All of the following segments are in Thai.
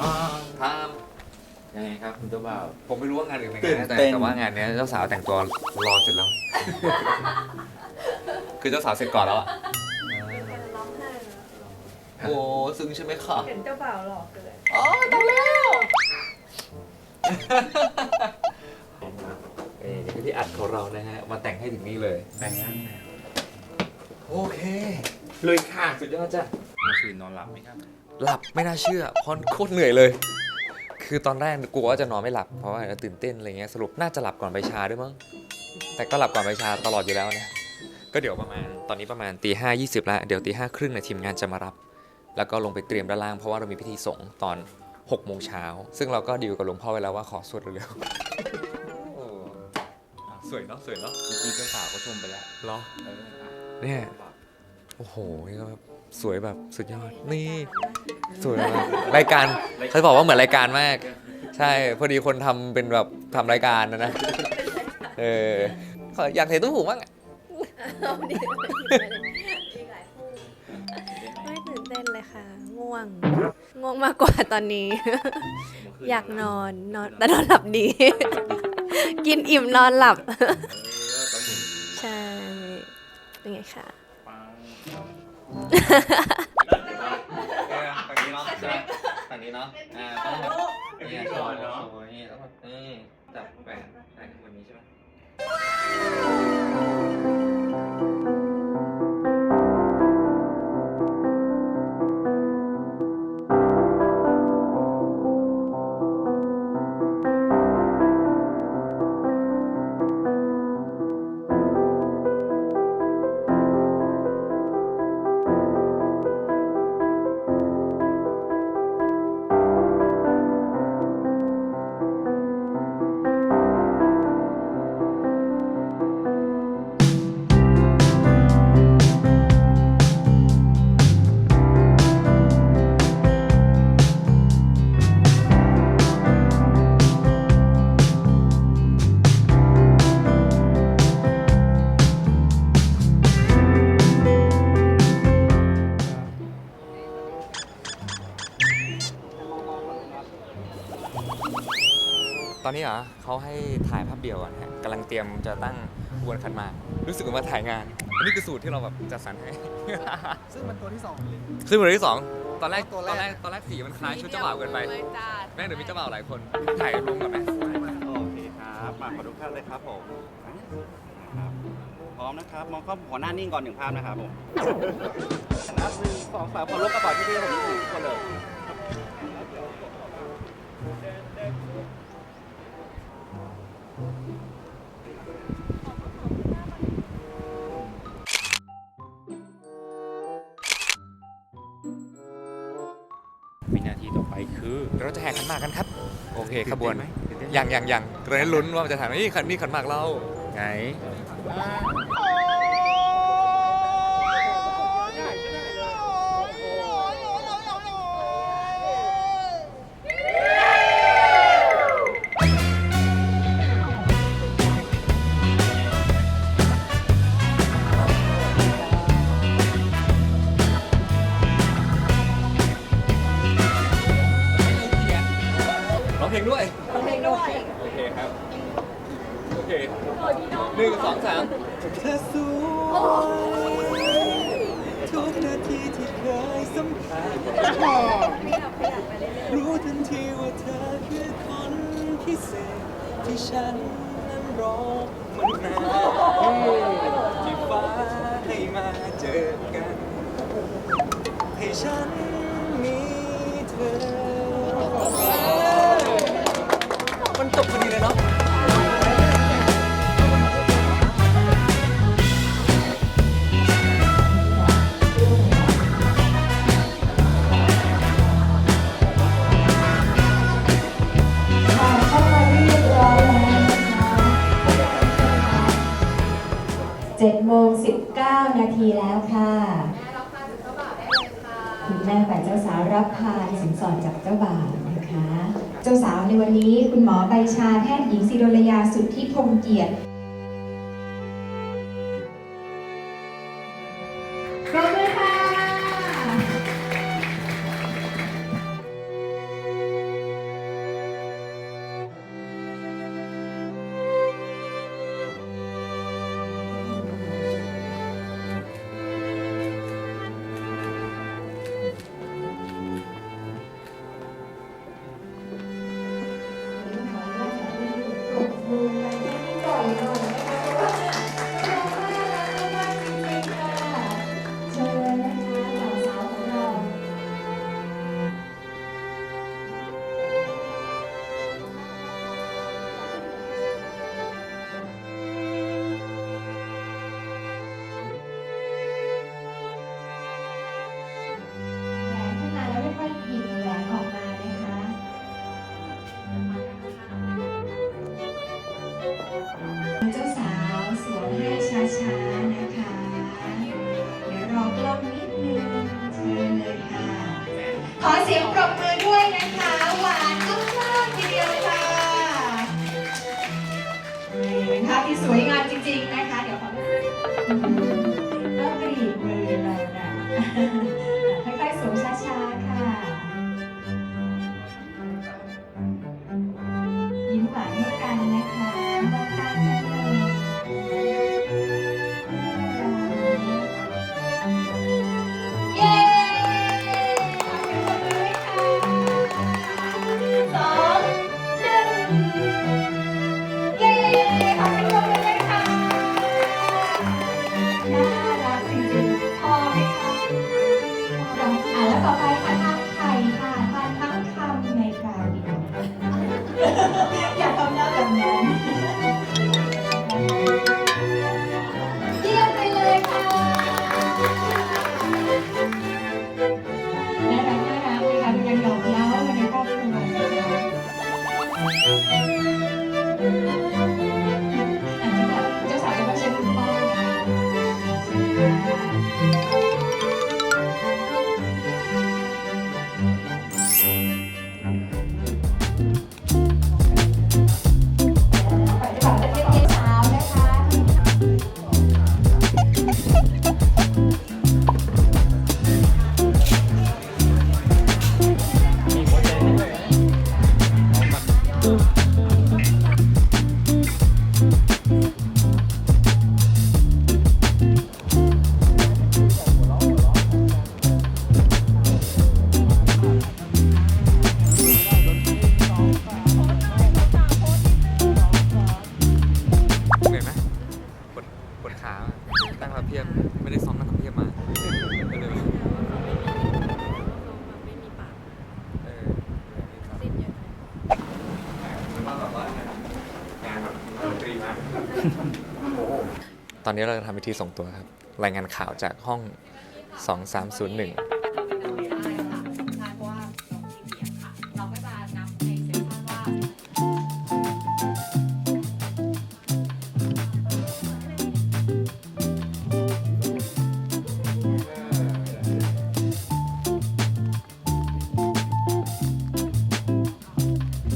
อ่าทามยังไงครับคุณเจ้าบ่าวผมไม่รู้ว่างานอื่นเป็นตื่ไงนนะแต่เต้นแต่ว่างานเนี้ยเจ้าสาวแต่งตัวรอเสร็จแล้ว คือเจ้าสาวเสร็จก่อนแล้วอะร้องไห้นะโอ้ซึ้งใช่ไหมคะเห็นเจ้าบ่าวหล่อเกินอ๋อตายแล้วเอ้นี่คือที่อัดของเรานะฮะมาแต่งให้ถึงนี่เลยแต่งงานโอเค เลยค่ะ สุดยอดจ้ะเมื่อคืนนอนหลับไหมครับ หลับไม่น่าเชื่อเพราะโคตรเหนื่อยเลย คือตอนแรกกลัวว่าจะนอนไม่หลับเพราะว่าตื่นเต้นอะไรเงี้ยสรุปน่าจะหลับก่อนไปชาด้วยมั้งแต่ก็หลับก่อนไปชาตลอดอยู่แล้วนะก็เดี๋ยวประมาณตอนนี้ประมาณตีห้ายี่สิบแล้วเดี๋ยวตีห้าครึ่งนะทีมงานจะมารับ แล้วก็ลงไปเตรียมด้านล่างเพราะว่าเรามีพิธีสงฆ์ตอน6กโมงเช้าซึ่งเราก็ดีลกับหลวงพ่อไว้แล้วว่าขอสวดเร็วๆโอ้สวยเนาะสวยเนาะเมื่อกี้เจ้าสาวก็ชมไปแล้วเหรอเอออะเนี่ยโอ้โหนี่ก็แบบ สวยแบบสุดยอด นี่สวยมากรายการเขาบอกว่าเหมือนรายการมาก ใช่พอดีคนทำเป็นแบบทำรายการนะนะเออขออยากเห็นตู้หูบ้างอะเอาดีอีกหลายคู่ไม่ตื่นเต้นเลยค่ะ ง่วง ง่วงมากกว่าตอนนี้ อยากนอนนอนแต่นอนหลับดี กินอิ่มนอนหลับ เออตองมีใช่ เป็นไงคะ ฝั่งนี้เนาะใช่ไหมฝั่งนี้เนาะ อ่าต้องแบบเป็นพิธีกรเนาะโอ้ยนี่ต้องแบบนี่จับแหวนใช่แบบนี้ใช่ไหม ตอนนี้เหรอเขาให้ถ่ายภาพเดียวก่อนฮะกำลังเตรียมจะตั้งขบวนขันหมากรู้สึกว่าถ่ายงานอันนี้คือสูตรที่เราแบบจัดสรรให้ ซึ่งมันตัวที่สองเลย ซึ่งวันที่สองตอนแรกตัวตแรกอนแรกตอนแรกสีมันคล้ายชุดเจ้าบ่าวเกินไปแม่งเดี๋ยวมีเจ้าบ่าวหลายคนถ่ายรวมกันไหมโอเคครับมาขอทุกท่านเลยครับผมนะครับพร้อมนะครับ มองกล้องขอหน้านิ่งก่อนหนึ่งภาพนะครับผมนับหนึ่งสองสามขอลบกระเป๋าที่พี่ผมนิดนึงคนเลย นาทีต่อไปคือเดี๋ยวเราจะแห่ขันหมากกันครับ โอเคขบวนตื่นเต้นไหมยังยังยังตอนนี้ลุ้นว่ามันจะถ่ายไหมนี่ขันนี่ขันหมากเราไงร้ หนึ่งสองสามเธอสวยทุกนาทีที่เคยสัมผัสรู้ทันทีว่าเธอคือคนพิเศษที่ฉันนั้นรอมานานที่ฟ้าให้มาเจอกัน ให้ฉันมีเธอ 19 นาทีแล้วค่ะคุณแม่ฝ่ายเจ้าสาวรับพานสินสอดจากเจ้าบ่าวนะคะ เจ้าสาวในวันนี้คุณหมอใบชาแพทย์หญิงศิรลยาสุทธิพงเกียรติ เห นี้เราจะทำพิธีส่งตัวครับ รายงานข่าวจากห้อง 2301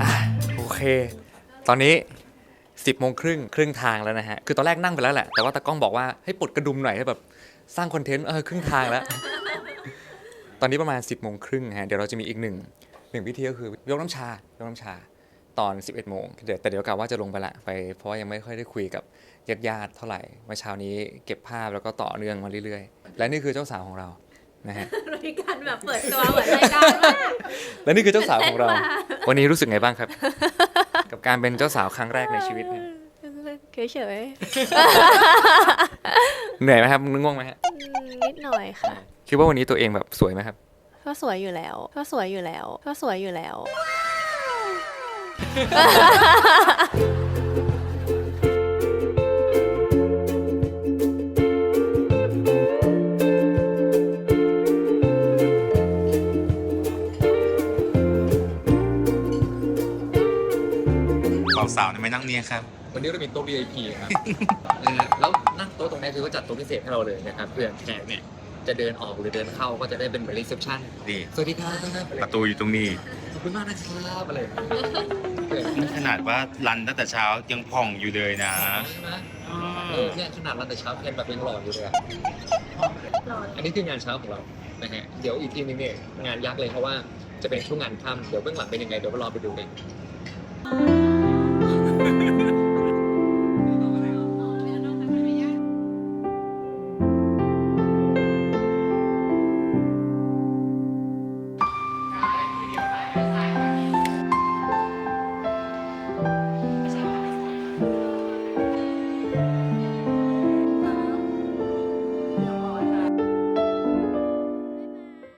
อะโอเค ตอนนี้ 10โมงครึ่งครึ่งทางแล้วนะฮะ คือตอนแรกนั่งไปแล้วแหละ แต่ว่าตากล้องบอกว่าให้ปลดกระดุมหน่อยให้แบบสร้างคอนเทนต์เออครึ่งทางแล้ว ตอนนี้ประมาณ 10โมงครึ่งฮะ เดี๋ยวเราจะมีอีกหนึ่งหนึ่งพิธีก็คือยกน้ำชายกน้ำชาตอน 11 โมงเดี๋ยวแต่เดี๋ยวกะว่าจะลงไปละไปเพราะว่ายังไม่ค่อยได้คุยกับญาติญาติๆเท่าไหร่เมื่อเช้านี้เก็บภาพแล้วก็ต่อเนื่องมาเรื่อยๆ และนี่คือเจ้าสาวของเรานะฮะรายการแบบเปิดตัวเหมือนรายการมากและนี่คือเจ้าสาวของเราเต้นมาวันนี้รู้สึกไงบ้างครับ กับการเป็นเจ้าสาวครั้งแรกในชีวิตเนี่ยเฉยเหนื่อยไหมครับง่วงไหมฮะๆอืมนิดหน่อยค่ะ คิดว่าวันนี้ตัวเองแบบสวยไหมครับ ก็สวยอยู่แล้ว ก็สวยอยู่แล้ว ก็สวยอยู่แล้ว บ่าวสาวเนี่ยไม่นั่งเนี่ยครับ วันนี้เรามีโต๊ะ VIP ครับนะฮะแล้วนั่งโต๊ะตรงนี้คือก็จัดโต๊ะพิเศษให้เราเลยนะครับเพื่อแขกเนี่ยจะเดินออกหรือเดินเข้าก็จะได้เป็นเหมือนรีเซพชันนี่ สวัสดีครับประตูอยู่ตรงนี้ ขอบคุณมากนะครับอะไรอย่างเงี้ยเออนี่ขนาดว่ารันตั้งแต่เช้ายังผ่องอยู่เลยนะ ใช่ไหมอืเอมอเนี่ยขนาดเราแต่เช้าเพนแบบยังหล่ออยู่เลยอะอันนี้คืองานเช้าของเรานะฮะเดี๋ยวอีกทีนึงเนี่ยงานยักษ์เลยเพราะว่าจะเป็นช่วงงานค่ำเดี๋ยวเบื้องหลังเป็นยังไงเดี๋ยวไปรอไปดูกัน